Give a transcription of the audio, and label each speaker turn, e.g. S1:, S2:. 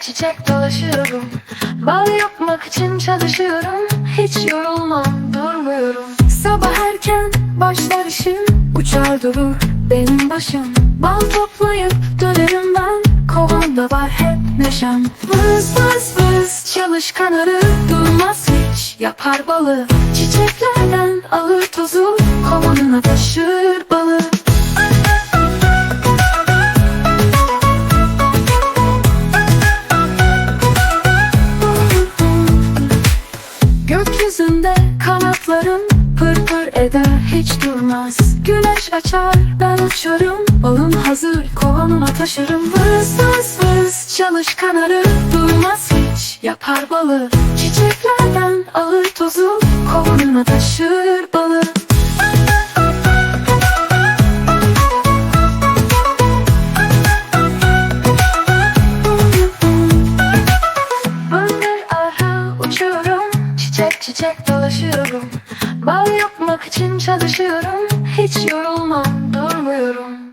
S1: çiçek dolaşıyorum. Bal yapmak için çalışıyorum. Hiç yorulmam durmuyorum. Sabah erken başlar işim. Uçar durur benim başım. Bal toplayıp dönerim ben. Kovamda var hep neşem. Vız vız vız çalışkan arı. Durmaz hiç yapar balı. Çiçeklerden alır tozu. Kovanına taşır balı Gökyüzünde kanatlarım pır pır eder hiç durmaz. Güneş açar ben uçarım Balım hazır kovanıma taşırım. Vız vız vız çalışkan arı Durmaz hiç yapar balı. Çiçeklerden alır tozu Kovanıma taşır balı Çiçek çiçek dolaşıyorum. Bal yapmak için çalışıyorum. Hiç yorulmam durmuyorum